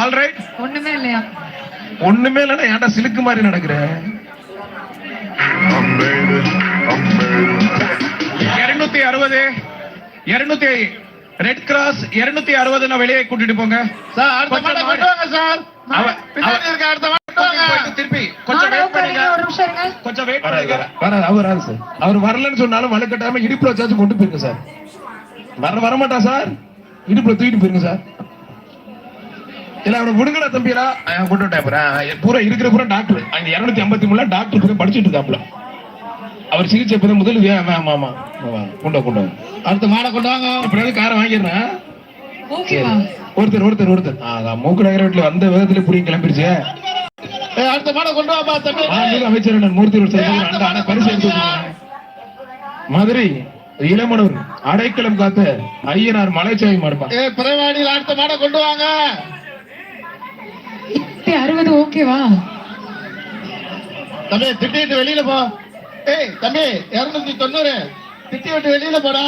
All right ஒண்ணுமே இல்லையா? ஒண்ணுமே இல்லைன்னா ஏன்டா சிலுக்கு மாதிரி நடக்கிற? இருநூத்தி அறுபது இருநூத்தி ரெட் கிராஸ் இருநூத்தி அறுபது. வெளியே கூட்டிட்டு போங்க. சார் அடுத்த சார். அவர் வராது சார். அவர் வரலன்னு சொன்னாலும் வலுக்கட்டாம இடுப்புல வச்சாச்சும் கொண்டு போயிருங்க சார். வர வர மாட்டா சார்? இடுப்புல தூக்கிட்டு போயிருங்க சார். இல்ல அவனை விடுங்கடா அஹ் கொண்டு விட்டேன் பூரா இருக்கிற பூரா டாக்டர். அந்த இருநூத்தி ஐம்பத்தி மூணுல டாக்டர் போய் படிச்சுட்டு இருக்காப்ல அவர் சிகிச்சை இப்பதான் முதல் ஆமா ஆமா. கொண்டு கொண்டு. அடுத்த மாடை கொண்டு வாங்க. எப்படியாவது காரை வாங்கிடுறேன். ஒருத்தர் ஒருத்தர் ஒருத்தர். மூக்கு நகர வீட்டுல வந்த விதத்துல புடி கிளம்பிருச்சு. அடுத்த மாடை கொண்டு வாப்பா தம்பி. அமைச்சர் மூர்த்தி அண்ணா பரிசு எடுத்து. மதுரை இளமனூர் அடைக்கலம் காத்த ஐயனார் மலைச்சாமி மாடுப்பா. ஏ பிறவாடியில் அடுத்த மாடை கொண்டு வாங்க. அறுபது ஓகேவா? தம்பி திட்டிட்டு வெளியில போ. ஏய் தம்பி இருநூத்தி தொண்ணூறு. திட்டி விட்டு வெளியில போடா.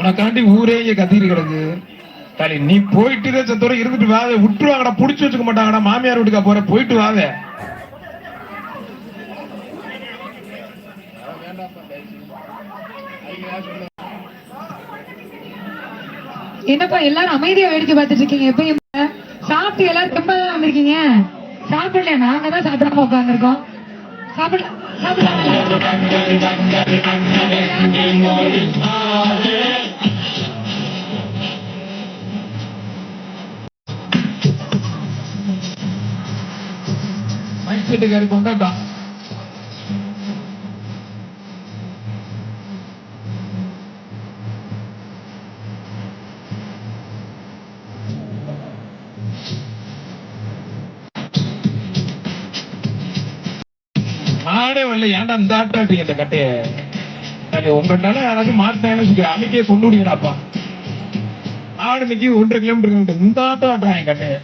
உனக்காண்டி ஊரே இங்க கத்திட்டு கிடக்கு. தாலி நீ போயிட்டு சத்தோட இருந்துட்டு வாத விட்டுருவாங்கடா புடிச்சு வச்சுக்க மாட்டாங்கடா. மாமியார் வீட்டுக்கா போற போயிட்டு வாத என்னப்பா எல்லாரும் அமைதியா வேடிக்கை பார்த்துட்டு இருக்கீங்க? எப்பயும் சாப்பிட்டு எல்லாரும் தெம்பதான் வந்திருக்கீங்க? சாப்பிடல நாங்க தான் சாப்பிடாம உட்காந்துருக்கோம் சாப்பிடல சாப்பிடலாம். மைக் செட்டுக்காரி வரல ஏன்டா இந்த ஆட்டாட்டீங்க இந்த கட்டைய? அது யாராச்சும் மாட்டாங்க அன்னைக்கே கொண்டு விடுங்கடாப்பா ஆடு நிக்கி ஒன்றரை கிலோமீட்டர் இந்த ஆட்டம் கட்டைய.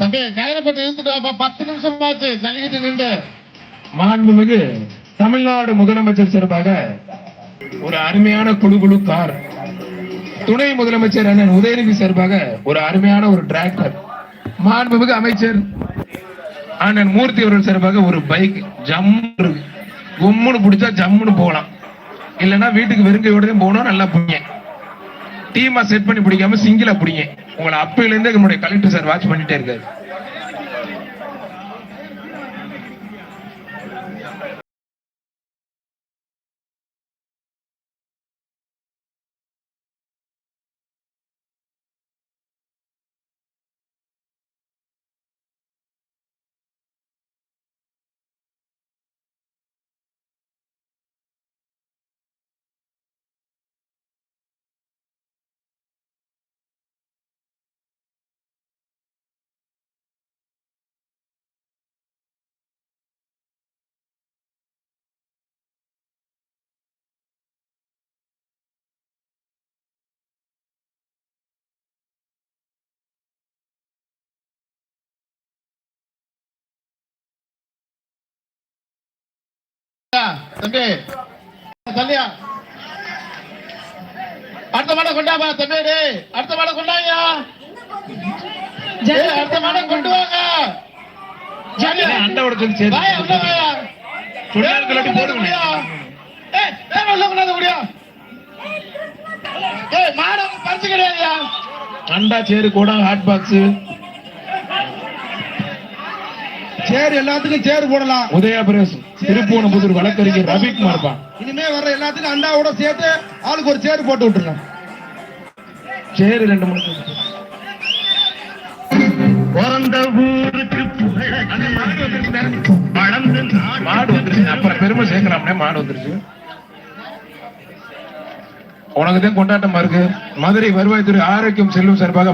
தம்பி கயிறப்பட்டு பத்து நிமிஷம் தள்ளிக்கிட்டு நின்று. மாண்புமிகு தமிழ்நாடு முதலமைச்சர் சார்பாக ஒரு அருமையான குழு குழு கார் துணை முதலமைச்சர் அண்ணன் உதயநிதி சார்பாக ஒரு அருமையான ஒரு டிராக்டர் மாண்புமிகு அமைச்சர் அண்ணன் மூர்த்தி அவர்கள் சார்பாக ஒரு பைக் ஜம்மு கும்முன்னு பிடிச்சா ஜம்முன்னு போகலாம். இல்லைன்னா வீட்டுக்கு வெறுங்கையோட போகணும் நல்லா பிடிங்க. டீமா செட் பண்ணி பிடிக்காம சிங்கிளா பிடிங்க. உங்களை அப்பையிலேருந்தே நம்முடைய கலெக்டர் சார் வாட்ச் பண்ணிட்டே இருக்காரு. தம்பி. தள்ளியா அடுத்த மாடை கொண்டாப்பா தம்பி அடுத்த மாடை கொண்டாங்க ஏய் அடுத்த மாடை கொண்டு வாங்க. இல்ல, அண்டாவோட சொல்லி சேர்த்து வாயா உள்ள வாயா. சுடிதார் கழட்டி போடுங்க. முடியா ஏய் ஏய் உள்ள கொண்டாந்து முடியா ஏய் மாடை பறிச்சு கிடையாதுயா. அண்டா சேரு கூட ஹாட் பாக்ஸ் சேர் எல்லாத்துக்கும் சேர் போடலாம். உதயா பிரேஸ் திருப்பூணபுதூர் வழக்கறிஞர் ரவிக்குமார் பா இனிமே வர்ற எல்லாத்துக்கும் அண்டாவோட சேர்த்து ஆளுக்கு ஒரு சேர் போட்டு விட்டுருங்க சேரு ரெண்டு மூணு பிறந்த ஊருக்கு வளர்ந்து மாடு வந்துருச்சு. அப்புறம் பெருமை சேர்க்கலாம்னே மாடு வந்துருச்சு. உனக்கு தான் கொண்டாட்டமா இருக்கு. மதுரை வருவாய்த்துறை ஆரோக்கியம் செல்லும் சார்பாக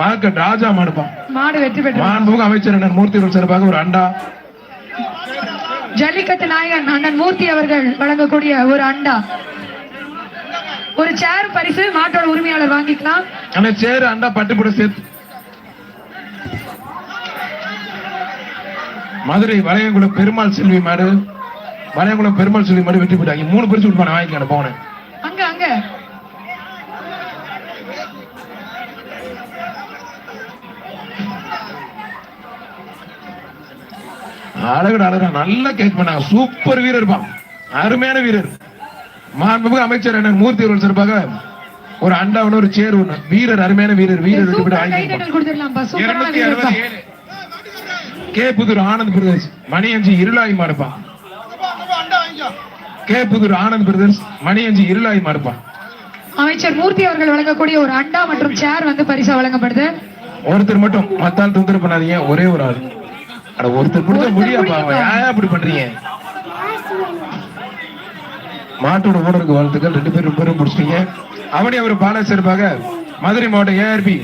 பார்க்க ராஜா மாடுப்பான். மாடு வெற்றி பெற்று மாண்புமிகு அமைச்சர் அண்ணன் மூர்த்தி அவர்கள் சார்பாக ஒரு அண்டா. ஜல்லிக்கட்டு நாயகன் அண்ணன் மூர்த்தி அவர்கள் வழங்கக்கூடிய ஒரு அண்டா. ஒரு சேர் பரிசு மாட்டோட உரிமையாளர் வாங்கிக்கலாம். ஆனா சேரு அண்டா பட்டுப்பட சேர்த்து. மதுரை வளையங்குளம் பெருமாள் செல்வி மாடு. வளையங்குளம் பெருமாள் செல்வி மாடு வெற்றி பெற்றாங்க. மூணு பரிசு கொடுப்பான வாங்கிக்கணும் போனேன் அங்க அங்க. அழகுடா அழகா நல்லா கேட்ச் பண்ணாங்க சூப்பர் வீரர் பா அருமையான வீரர். மாண்புமிகு அமைச்சர் அண்ணன் மூர்த்தி அவர்கள் சிறப்பாக ஒரு அண்டாவுன்னு ஒரு சேர் ஒண்ணு. வீரர் அருமையான வீரர். வீரர் இருநூத்தி ஏழு. கே புதூர் ஆனந்த் பிரதேஷ் மணியஞ்சி இருளாய் மாடுப்பா கே புதூர் ஆனந்த் பிரதேஷ் மணியஞ்சி இருளாய் மாடுப்பா அமைச்சர் மூர்த்தி அவர்கள் வழங்கக்கூடிய ஒரு அண்டா மற்றும் சேர் வந்து பரிசா வழங்கப்படுது. ஒருத்தர் மட்டும் மத்தால் தொந்தரவு பண்ணாதீங்க. ஒரே ஒரு ஆள். அட ஒருத்தர் ஒருத்தர் முடியாப்பா. ஏன் அப்படி பண்றீங்க? மாட்டோட ஓனருக்கு வாழ்த்துக்கள். ரெண்டு பேரும் பேரும் பிடிச்சிட்டீங்க அவனி அவர் பால சிறப்பாக மதுரை மாவட்டம் ஏஆர்பி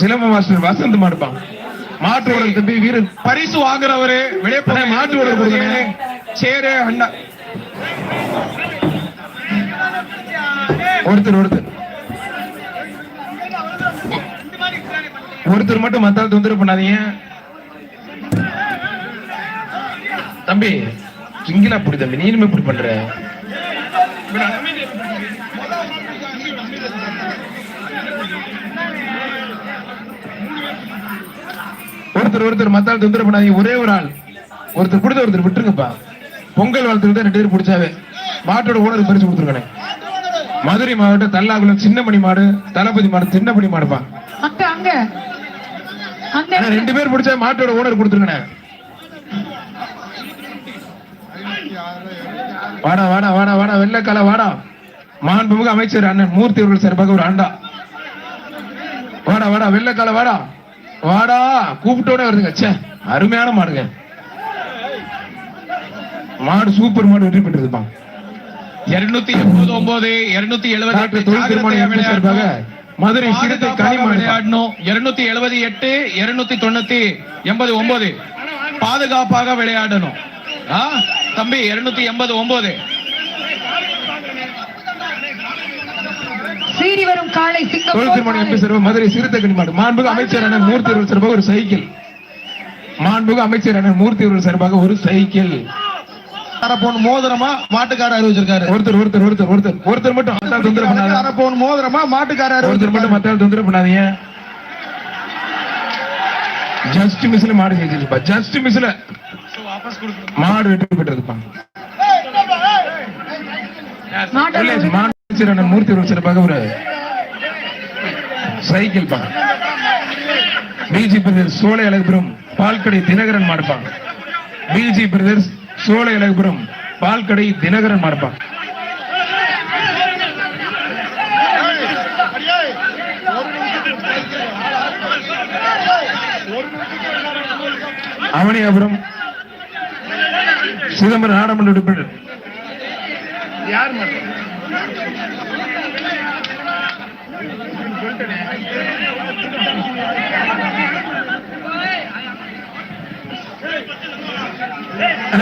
சிலம்ப மாஸ்டர் வசந்த் மாடுப்பான். மாட்டு ஓனர் தம்பி வீரன் பரிசு வாங்குறவரு. வெளியே அண்ணே, மாட்டு ஓனர் கொடுங்க. சேரு அண்ணா. ஒருத்தர் ஒருத்தர். ஒருத்தர் மட்டும் மத்தால் தொந்தரவு பண்ணாதீங்க. தம்பி சிங்கிளா புடி தம்பி நீனுமே இப்படி பண்ற? ஒருத்தர் ஒருத்தர் மத்தால் தொந்தரவு பண்ணாதீங்க ஒரே ஒரு ஆள். ஒருத்தர் பிடிச்ச ஒருத்தர் விட்டுருங்கப்பா. பொங்கல் வாழ்த்துக்கு தான் ரெண்டு பேரும் பிடிச்சாவே. மாட்டோட ஓனருக்கு பரிசு கொடுத்துருக்கேன். மதுரை மாவட்டம் தல்லாகுளம் சின்னமணி மாடு தளபதி மாடு சின்னமணி மாடுப்பா. ரெண்டு பேர் பிடிச்சா மாட்டோட ஓனர் கொடுத்துருங்கண்ணே. வாடா வாடா வாடா வாடா வெள்ளக்கால வாடா. மாண்புமிகு அமைச்சர் அண்ணன் மூர்த்தி அவர்கள் சார்பாக ஒரு ஆண்டா. வாடா வாடா வெள்ளக்கால வாடா. வாடா கூப்பிட்டோட வருதுங்க. ச்சே அருமையான மாடுங்க. மாடு சூப்பர் மாடு வெற்றி பெற்றிருப்பான். இருநூத்தி எண்பது ஒன்பது இருநூத்தி எழுபது மதுரை சிறுத்தை விளையாடணும். இருநூத்தி எழுபது எட்டு இருநூத்தி தொண்ணூத்தி எண்பது ஒன்பது. பாதுகாப்பாக விளையாடணும். ஆ? தம்பி இருநூத்தி எண்பது ஒன்பது சீறி வரும் காலை தொழில் திருமணி எம்பி சிங்கம் சார்பாக மதுரை சிறுத்தை கனிமாடு. மாண்புகு அமைச்சர் அண்ணன் மூர்த்தி அவர்கள் சார்பாக ஒரு சைக்கிள். மாண்புகு அமைச்சர் அண்ணன் மூர்த்தி அவர்கள் சார்பாக ஒரு சைக்கிள். அரப்போன் மோதிரமா மாட்டுக்கார அறிவிச்சிருக்காரு ஒருத்தர் ஒருத்தர் ஒருத்தர் ஒருத்தர். ஒருத்தர் மட்டும் அரப்போன் மோதிரமா மாட்டுக்கார ஒருத்தர் மட்டும் மத்தால் தொந்தரவு பண்ணாதீங்க. ஜஸ்ட் மிஸ்ல மாடு ஜெயிச்சிருப்பா ஜஸ்ட் மிஸ்ல மாடு வெற்றி பெற்றிருப்பா மாடு மூர்த்தி சிறப்பாக ஒரு சைக்கிள் பா பிஜி பிரதர்ஸ் சோலை அழகுபுரம் பால்கடை தினகரன் மாடுப்பான் பிஜி பிரதர்ஸ் சோலை அழகுபுரம் பால்கடை தினகரன் மாடுப்பான் அவனியாபுரம் சிதம்பரம் நாடாளுமன்ற உறுப்பினர். யார்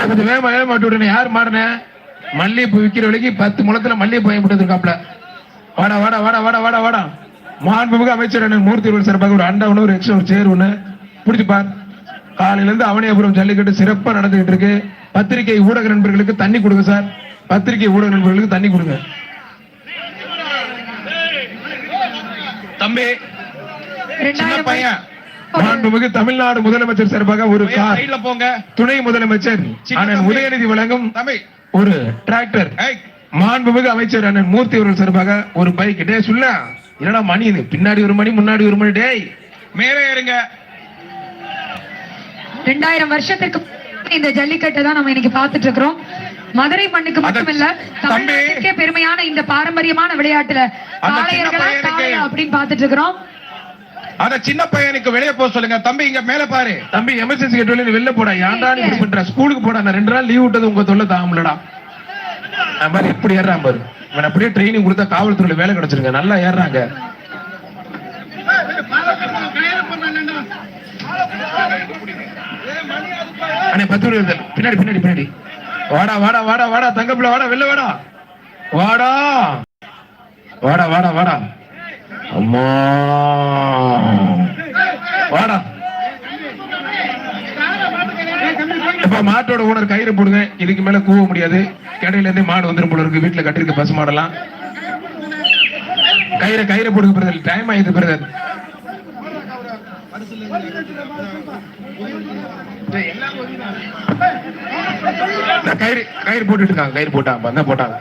கொஞ்சம் வேகமா வேக மாட்டி விடுங்க யார் மாடுன மல்லிகைப்பூ விக்கிற விலைக்கு பத்து முளத்துல மல்லிகைப்பூ வாங்கி போட்டு இருக்காப்ல வாடா வாடா வாடா வாடா வாடா. வாடா மாண்புமிகு அமைச்சர் மூர்த்தி சிறப்பாக ஒரு அண்டா ஒன்று ஒரு எக்ஸ்ட்ரா ஒரு சேர் ஒண்ணு பிடிச்சு பார். காலையில இருந்து அவனியாபுரம் ஜல்லிக்கட்டு சிறப்பா நடந்துகிட்டு இருக்கு. பத்திரிகை ஊடக நண்பர்களுக்கு தண்ணி கொடுங்க சார். பத்திரிகை ஊடக நண்பர்களுக்கு தண்ணி கொடுங்க. தம்பி சின்ன இரண்டாயிரம் பையன். மாண்புமிகு தமிழ்நாடு முதலமைச்சர் சார்பாக ஒரு கார். போங்க. துணை முதலமைச்சர் அண்ணன். உதயநிதி வழங்கும் தம்பி. ஒரு டிராக்டர். மாண்புமிகு அமைச்சர் அண்ணன் மூர்த்தி அவர்கள் சார்பாக ஒரு பைக். டே சொல்ல. என்னடா மணி இது? பின்னாடி ஒரு மணி முன்னாடி ஒரு மணி. டேய். மேலே ஏறுங்க. ரெண்டாயிரம் வருஷத்துக்கு முன்னாடி இந்த ஜல்லிக்கட்டை தான் நம்ம இன்னைக்கு பார்த்துட்டு இருக்கிறோம். மதுரை மண்ணுக்கு மட்டுமில்ல தம்பி. தமிழ்நாட்டுக்கே பெருமையான இந்த பாரம்பரியமான விளையாட்டுல காளையர்களா காளையா அப்படின்னு பார்த்துட்டு இருக்கிறோம். அத சின்ன பையனுக்கு வெளியே போக சொல்லுங்க. தம்பி இங்க மேல பாரு. தம்பி எமர்ஜென்சி கேட்டு வெளில வெளில போடா. ஏன்டா நீ இப்படி பண்ற? ஸ்கூலுக்கு போடா. நான் ரெண்டு நாள் லீவ் விட்டது உங்க தொல்லை தாங்கலடா அது மாதிரி எப்படி ஏறான் பாரு. இவன் அப்படியே ட்ரைனிங் கொடுத்தா காவல்துறையில வேலை கிடைச்சிருங்க. நல்லா ஏறாங்க அண்ணே பத்து பின்னாடி பின்னாடி பின்னாடி. வாடா வாடா வாடா வாடா தங்கப்பிள்ள வாடா வெளில வாடா. வாடா. வாடா வாடா வாடா. அம்மா. வாடா. இப்ப மாட்டோட ஓனர் கயிறு போடுங்க. இதுக்கு மேல கூவ முடியாது. கடையில இருந்தே மாடு வந்துடும் போல இருக்கு. வீட்டுல கட்டிருக்க பசு மாடெல்லாம். கயிறு கயிறு போடுங்க பிரதர். டைம் ஆயிடுது பிரதர். கயிறு கயிறு போட்டுட்டு இருக்காங்க கயிறு போட்டாங்க தான் போட்டாங்க.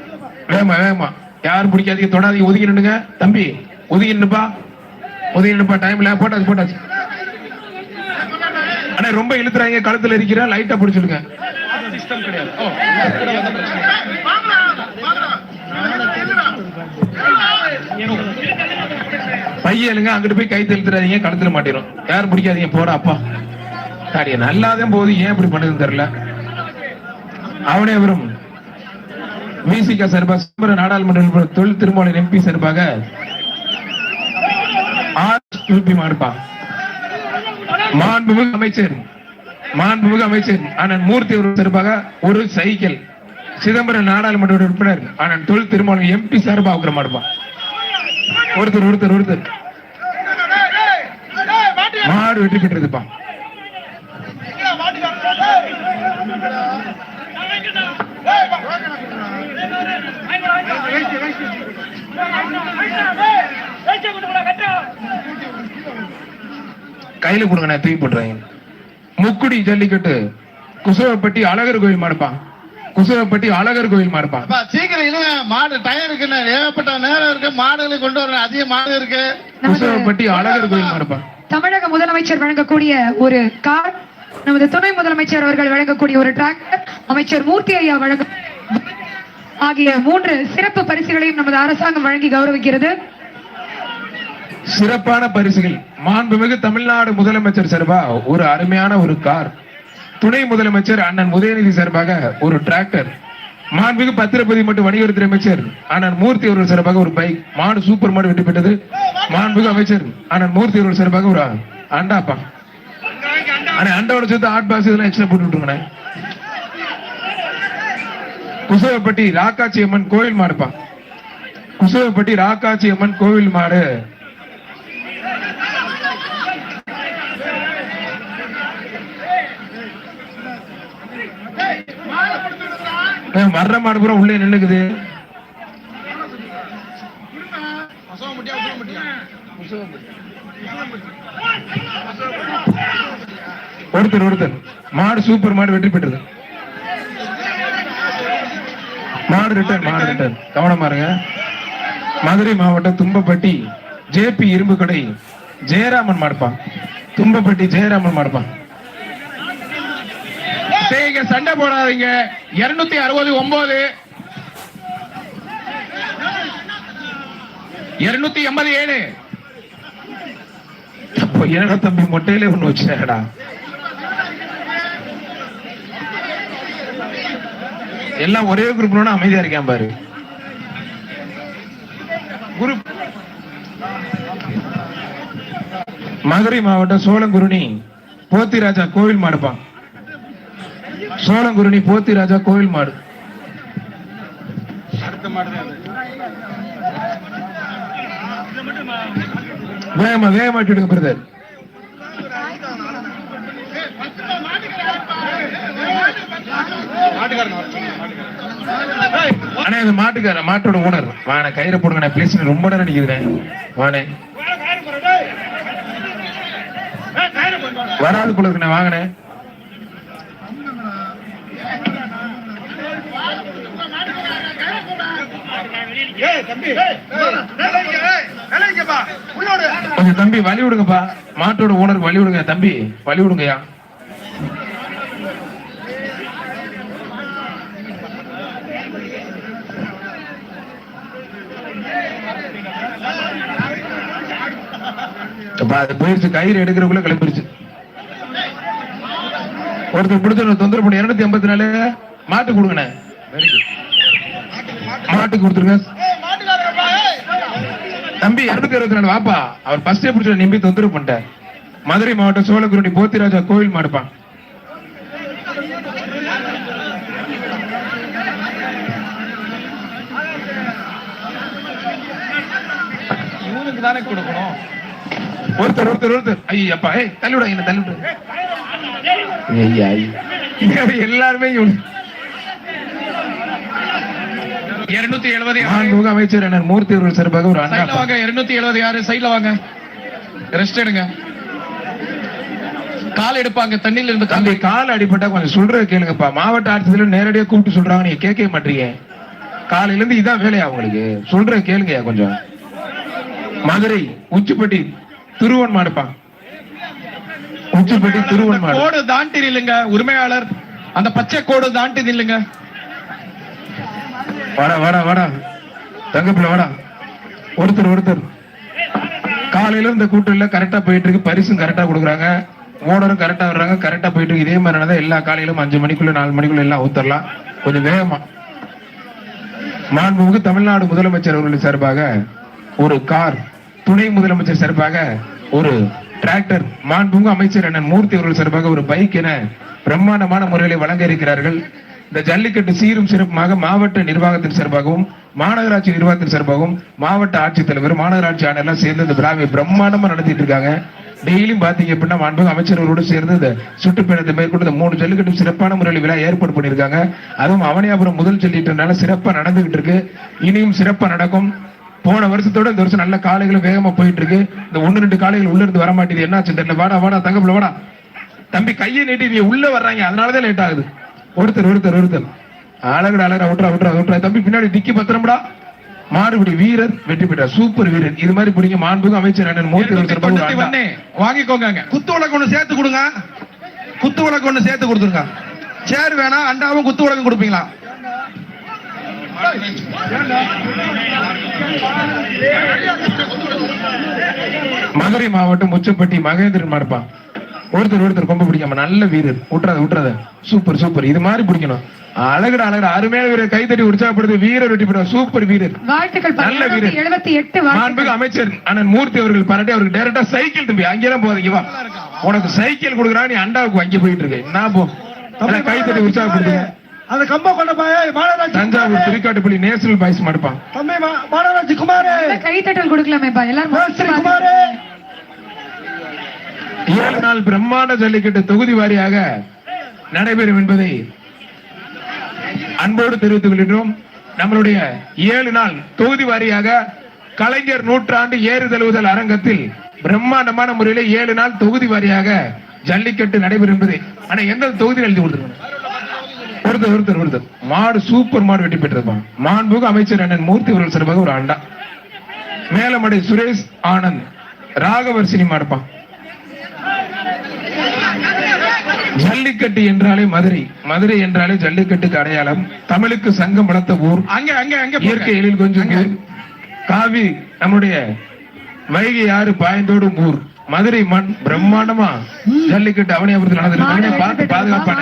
வேகமா வேகமா. யாரும் பிடிக்காதீங்க தொடாதீங்க ஒதுங்கி நின்னுங்க தம்பி ஒதுங்கி நின்னுப்பா ஒதுங்கி நின்னுப்பா டைம்ல போட்டாச்சு போட்டாச்சு. ஆனா ரொம்ப இழுத்துறாங்க கழுத்துல இருக்கிற லைட்டா பிடிச்சிருங்க பையலுங்க அங்கிட்டு போய் கை தெளித்துறாதீங்க கழுத்துல மாட்டிடும் யாரும் பிடிக்காதீங்க போடா அப்பா. காரியம். நல்லாதான் போது ஏன் இப்படி பண்ணுதுன்னு தெரியல. அவனே வரும் விசிக சார்பாக சிதம்பர நாடாளுமன்ற தொழில் திருமாவளவன் எம்பி சார்பாக மாண்புமிகு அமைச்சர் மாண்புமிகு அமைச்சர் அண்ணன் மூர்த்தி அவர்கள் சார்பாக ஒரு சைக்கிள். சிதம்பரம் நாடாளுமன்ற உறுப்பினர் அண்ணன் தொழில் திருமாவளவன் எம்பி சார்பாக உக்கிர ஒருத்தர் ஒருத்தர் ஒருத்தர். மாடு வெற்றி பெற்றதுப்பா கையில கொடுங்க நான் தூக்கி போட்டுறேன். முக்குடி ஜல்லிக்கட்டு. குசவப்பட்டி அழகர் கோயில் மாடுப்பான் குசவப்பட்டி அழகர் கோயில் மாடுப்பான் அப்பா சீக்கிரம் இல்லைங்க மாடு டயம் இருக்குன்னு ஏகப்பட்ட நேரம் இருக்கு. மாடுகளை கொண்டு வரணும். அதிக மாடு இருக்கு. குசவப்பட்டி அழகர் கோயில் மாடுப்பான் தமிழக முதலமைச்சர் வழங்கக்கூடிய ஒரு கார் நமது துணை முதலமைச்சர் அவர்கள் வழங்கக்கூடிய ஒரு டிராக்டர் அமைச்சர் மூர்த்தி ஐயா வழங்க ஆகிய மூன்று சிறப்பு பரிசுகளையும் நமது அரசாங்கம் வழங்கி கௌரவிக்கிறது. சிறப்பான பரிசுகள். மாண்புமிகு தமிழ்நாடு முதலமைச்சர் சார்பா ஒரு அருமையான ஒரு கார். துணை முதலமைச்சர் அண்ணன் உதயநிதி சார்பாக ஒரு டிராக்டர். மாண்புமிகு பத்திரப்பதி மற்றும் வணிகத்துறை அமைச்சர் அண்ணன் மூர்த்தி அவர்கள் சார்பாக ஒரு பைக். மாடு சூப்பர் மாடு வெற்றி பெற்றது. மாண்புமிகு அமைச்சர் அண்ணன் மூர்த்தி அவர்கள் சார்பாக ஒரு அண்டாப்பா ஆனா அண்டாவோட சேர்த்து ஆட் பாக்ஸ் இதெல்லாம் எக்ஸ்ட்ரா போட்டு விட்டுருங்கண்ணே. குசவப்பட்டி ராக்காச்சி அம்மன் கோவில் மாடுப்பா. குசவப்பட்டி ராக்காச்சி அம்மன் கோவில் மாடு. ஏன் வர்ற மாடு பூரா உள்ளே நின்னுக்குது. ஒருத்தர் ஒருத்தர். மாடு சூப்பர் மாடு வெற்றி பெற்றது. மாடு ரிட்டர்ன் மாடு ரிட்டர்ன் கவனமா இருங்க மதுரை மாவட்டம் தும்பப்பட்டி ஜேபி இரும்பு கடை ஜெயராமன் மாடுப்பான் தும்பப்பட்டி ஜெயராமன் மாடுப்பான் சரிங்க சண்டை போடாதீங்க. இருநூத்தி அறுபது ஒன்பது. இருநூத்தி எண்பது ஏழு. அப்போ என்னடா தம்பி மொட்டையிலே ஒண்ணு வச்சுடா எல்லாம் ஒரே குரூப்ல அமைதியா இருக்கேன் பாரு. குரூப் மதுரை மாவட்டம் சோழங்குருணி போத்திராஜா கோவில் மாடுப்பான் சோழங்குருணி போத்திராஜா கோவில் மாடு. வேகமா வேகமா விட்டுடுங்க பிரதர் அண்ணா இது மாட்டுக்கார மாட்டோட ஓனர். வாணே கயிறை போடுங்க பிளேஸ் ரொம்ப நேரம் நிக்கிறேன் வாணே வராது இருக்குண்ணே வாங்கண்ணே. கொஞ்சம் தம்பி வழி விடுங்கப்பா. மாட்டோட ஓனர் வழி விடுங்க தம்பி. வழி விடுங்கய்யா அப்பா அது போயிருச்சு கயிறு எடுக்கிறக்குள்ள கிளம்பிருச்சு. ஒருத்தர் பிடிச்ச தொந்தரவு பண்ணி இருநூத்தி எண்பத்தி நாலு மாட்டு கொடுங்கண்ணே. மாட்டு கொடுத்துருங்க. தம்பி இருநூத்தி இருபத்தி நாலு வாப்பா. அவர் பஸ்டே பிடிச்ச நம்பி தொந்தரவு பண்ணிட்டார். மதுரை மாவட்டம் சோழகுருடி போத்திராஜா கோவில் மாடுப்பான் இவனுக்கு தானே கொடுக்கணும்? ஒருத்தர் ஒருத்தர் ஒருத்தர். ஐயப்பா ஏய் தள்ளி விடுங்க என்ன தள்ளி விடுங்க ஐயா ஐயா எல்லாருமே இருநூத்தி எழுபது மாண்புமிகு அமைச்சர் அண்ணன் மூர்த்தி அவர்கள் சார்பாக ஒரு சைட்ல அண்ணா வாங்க இருநூத்தி எழுபது யாரு சைட்ல வாங்க. ரெஸ்ட் எடுங்க. கால் எடுப்பாங்க தண்ணியில இருந்து தம்பி கால் அடிபட்டா கொஞ்சம் சொல்றத கேளுங்கப்பா. மாவட்ட ஆட்சியர் நேரடியா கூப்பிட்டு சொல்றாங்க நீங்க கேட்கவே மாட்டீங்க. காலையில இருந்து இதான் வேலையா உங்களுக்கு? சொல்ற கேளுங்கயா கொஞ்சம். மதுரை உச்சிப்பட்டி திருவன் மாடுப்பா. உச்சிப்பட்டி திருவன் மாடு. கோடு தாண்டி நில்லுங்க உரிமையாளர். அந்த பச்சை கோடு தாண்டி நில்லுங்க. வாடா வாடா வாடா. தங்கப்பிள்ள வாடா. ஒருத்தர் ஒருத்தர். காலையில இந்த கூட்டம்ல கரெக்டா போயிட்டு இருக்கு. பரிசும் கரெக்டா கொடுக்குறாங்க. ஓனரும் கரெக்டா வர்றாங்க. கரெக்டா போயிட்டு இருக்கு. இதே மாதிரி நடந்தா எல்லா காலையிலும் அஞ்சு மணிக்குள்ள நாலு மணிக்குள்ள எல்லாம் ஊத்தரலாம் கொஞ்சம் வேகமா. மாண்புமிகு தமிழ்நாடு முதலமைச்சர் அவர்கள் சார்பாக ஒரு கார் துணை முதலமைச்சர் சார்பாக ஒரு டிராக்டர் மாண்புமிகு அமைச்சர் அண்ணன் மூர்த்தி அவர்கள் சார்பாக ஒரு பைக் என பிரம்மாண்டமான முறையில் வழங்க இருக்கிறார்கள். இந்த ஜல்லிக்கட்டு சீரும் சிறப்புமாக மாவட்ட நிர்வாகத்தின் சார்பாகவும் மாநகராட்சி நிர்வாகத்தின் சார்பாகவும் மாவட்ட ஆட்சித்தலைவர் மாநகராட்சி ஆணையர் சேர்ந்து இந்த விழாவை பிரம்மாண்டமா நடத்திட்டு இருக்காங்க. டெய்லியும் பாத்தீங்க அப்படின்னா மாண்பு அமைச்சர்களோடு சேர்ந்து இந்த சுற்றுப்பயணத்தை மேற்கொண்டு இந்த மூணு ஜல்லிக்கட்டு சிறப்பான முறையில் விழா ஏற்பாடு பண்ணியிருக்காங்க. அதுவும் அவனியாபுரம் முதல் ஜல்லிக்கட்டுனால சிறப்பா நடந்துகிட்டு இருக்கு. இனியும் சிறப்பா நடக்கும். போன வருஷத்தோட இந்த வருஷம் நல்ல காளைகளும் வேகமா போயிட்டு இருக்கு இந்த ஒண்ணு ரெண்டு காளைகள் உள்ள இருந்து வர மாட்டேது என்னாச்சு தெரியல. வாடா வாடா தங்கப்புல வாடா. தம்பி கையை நீட்டி நீ உள்ள வர்றாங்க. அதனாலதான் லேட் ஆகுது. ஒருத்தர் ஒருத்தர் ஒருத்தர். அழகுடா அழகா விட்டுறா விட்டுறா விட்டுறா தம்பி பின்னாடி டிக்கி பத்திரம்டா. மாடுபிடி வீரர் வெற்றி பெற்றார். சூப்பர் வீரர். இது மாதிரி பிடிங்க. மாண்புக்கு அமைச்சர் அண்ணன் மூர்த்தி வாங்கிக்கோங்க. குத்து விளக்கு ஒண்ணு சேர்த்து கொடுங்க. குத்து விளக்கு ஒண்ணு சேர்த்து கொடுத்துருங்க. சேர் வேணா அண்டாவும் குத்து விளக்கு கொடுப்பீங்களா? மதுரை மாவட்டம் உச்சப்பட்டி மகேந்திரன் மாடுப்பான் ஒருத்தர் ஒருத்தர் கொம்ப பிடிக்காம நல்ல வீரர். விட்டுறாத விட்டுறாத சூப்பர் சூப்பர். இது மாதிரி பிடிக்கணும். அழகுடா அழகுடா. அருமையான வீரர். கைத்தட்டி உற்சாகப்படுது வீரர் வெற்றி பெற்றார் சூப்பர் வீரர். நல்ல வீரர். எழுபத்தி எட்டு மாண்புமிகு வாழ்த்துக்கள் அமைச்சர் அண்ணன் மூர்த்தி அவர்கள் பாராட்டி அவருக்கு டைரக்டா சைக்கிள் தம்பி அங்கெல்லாம் போதீங்க வா. உனக்கு சைக்கிள் கொடுக்குறா நீ அண்டாவுக்கு அங்கே போயிட்டு இருக்க. என்ன போ. கைத்தட்டி உற்சாகப்படுத்துங்க அந்த கம்ப கொண்ட மாநகராட்சி தஞ்சாவூர் திருக்காட்டுப்பள்ளி நேஷனல் பாய்ஸ் மாடுப்பான். தம்பி மா- மாநகராட்சி குமாரு. கைத்தட்டல் கொடுக்கலாமேப்பா எல்லாரும் மேஸ்திரி குமாரு. ஏழு நாள் பிரம்மாண்ட ஜல்லிக்கட்டு தொகுதி வாரியாக நடைபெறும் என்பதை அன்போடு தெரிவித்துக் கொள்கின்றோம். நம்மளுடைய ஏழு நாள் தொகுதி வாரியாக கலைஞர் நூற்றாண்டு ஏறு தழுவுதல் அரங்கத்தில் பிரம்மாண்டமான முறையில ஏழு நாள் தொகுதி வாரியாக ஜல்லிக்கட்டு நடைபெறும் என்பதை ஆனா எந்த தொகுதியில் எழுதி கொடுத்துருக்கணும் ஒருத்தர் ஒருத்தர் ஒருத்தர் மாடு சூப்பர் மாடு வெட்டி பெற்றிருப்பான் மாண்புகு அமைச்சர் அண்ணன் மூர்த்தி அவர்கள் சார்பாக ஒரு அண்டா. மேலமடை சுரேஷ் ஆனந்த். ராகவர் சினிமா இருப்பான் ஜல்லிக்கட்டு என்றாலே மதுரை. மதுரை என்றாலே ஜல்லிக்கட்டுக்கு அடையாளம். தமிழுக்கு சங்கம் வளர்த்த ஊர். அங்க அங்க அங்க. இயற்கை எழில் கொஞ்சம். காவி நம்முடைய வைகை ஆறு பாய்ந்தோடும் ஊர். மதுரை மண் பிரம்மாண்டமா ஜல்லிக்கட்டு அவனியாபுரத்தில் நடந்திருக்காங்க பார்த்து பாதுகாப்பான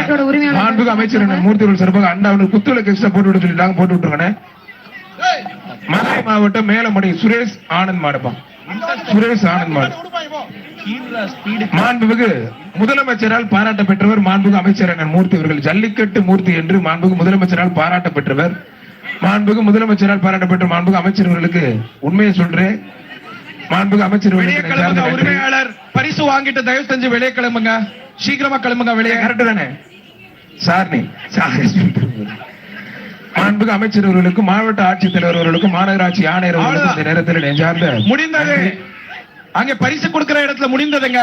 மாண்புக்கு அமைச்சர் அண்ணன் மூர்த்தி அவர்கள் சிறப்பாக அண்டா அவனுக்கு குத்துவிளக்கு எக்ஸ்ட்ரா போட்டு விட சொல்லிட்டாங்க போட்டு விட்டுருக்கானே மதுரை மாவட்டம் மேலமடை சுரேஷ் ஆனந்த் மாடுப்பான் சுரேஷ் ஆனந்த் மாடு. மாண்புமிகு முதலமைச்சரால் பாராட்ட பெற்றவர் மாண்புகு அமைச்சர் மூர்த்தி அவர்கள். ஜல்லிக்கட்டு மூர்த்தி என்று மாண்புகு முதலமைச்சரால் பாராட்ட பெற்றவர் மாண்புகு முதலமைச்சரால் பாராட்டப்பட்ட மாண்புகு அமைச்சர் அவர்களுக்கு உண்மையை சொல்றேன். மாண்புகு அமைச்சர் வெளியே கிளம்புங்க. உரிமையாளர் பரிசு வாங்கிட்டு தயவு செஞ்சு வெளியே கிளம்புங்க. சீக்கிரமா கிளம்புங்க வெளியே. கரெக்ட் தானே? சார் நீ மாண்புகு அமைச்சர் அவர்களுக்கும் மாவட்ட ஆட்சித்தலைவர் அவர்களுக்கும் மாநகராட்சி ஆணையர் அவர்களுக்கும் இந்த நேரத்தில் நெஞ்சார்ந்த முடிந்தது. அங்க பரிசு கொடுக்கிற இடத்துல முடிந்ததுங்க.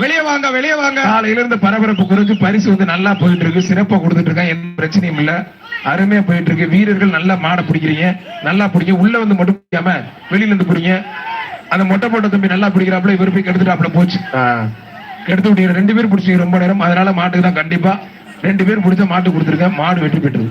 வெளியே வாங்க வெளியே வாங்க. காலையில இருந்து பரபரப்பு குறைஞ்சு பரிசு வந்து நல்லா போயிட்டு இருக்கு சிறப்பா கொடுத்துட்டு இருக்காங்க எந்த பிரச்சனையும் இல்ல. அருமையா போயிட்டு இருக்கு வீரர்கள் நல்லா மாடை பிடிக்கிறீங்க. நல்லா பிடிங்க. உள்ள வந்து மட்டும் பிடிக்காம வெளியில இருந்து பிடிங்க. அந்த மொட்டை போட்ட தம்பி நல்லா பிடிக்கிறாப்புல இவர் போய் கெடுத்துட்டாப்புல போச்சு. ஆ. கெடுத்து விட்டீங்க ரெண்டு பேர் பிடிச்சிங்க ரொம்ப நேரம். அதனால மாட்டுக்கு தான் கண்டிப்பா. ரெண்டு பேர் பிடிச்ச மாட்டு கொடுத்துருக்கேன். மாடு வெற்றி பெற்றது.